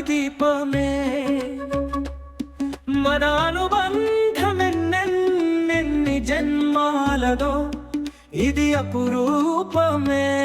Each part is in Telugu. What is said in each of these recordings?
దీపమే. మన అనుబంధమెన్నెన్నెన్ని జన్మాలదో ఇది అపురూపమే.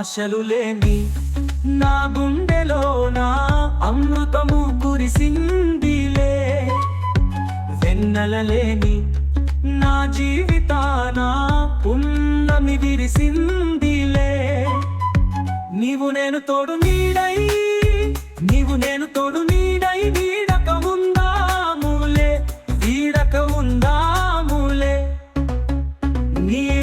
ఆశలు లేని నా గుండెలోన అమృతము కురిసిందిలే. వెన్నెల లేని నా జీవితాన పున్నమి విరిసిందిలే. నీవు నేను తోడు నీడై నీవు నేను తోడు నీడై వీడక ఉందాములే వీడక ఉందాములే. నీ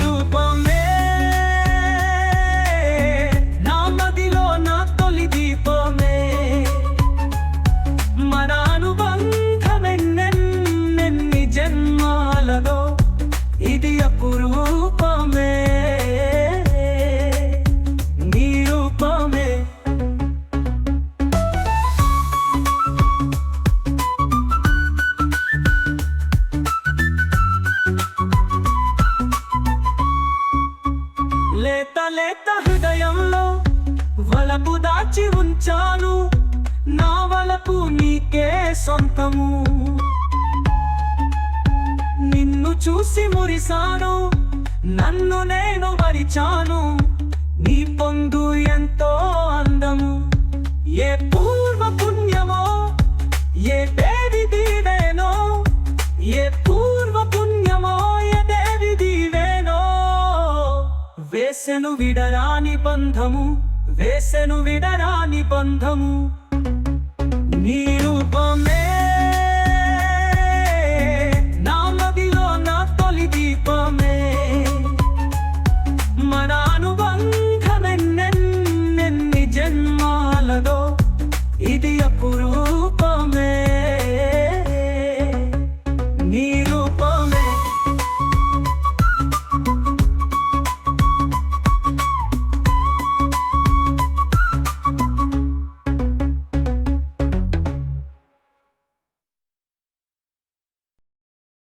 లేత లేత హృదయంలో వలపు దాచి ఉంచాను. నా వలపు నీకే సొంతము. నిన్ను చూసి మురిసాను. నన్ను నేను మరిచాను. నీ పొందు ఎంతో అందము. ఏ పూర్వ పుణ్యమో ఏ వేసెను విడరాని బంధము వేసెను విడరాని బంధము.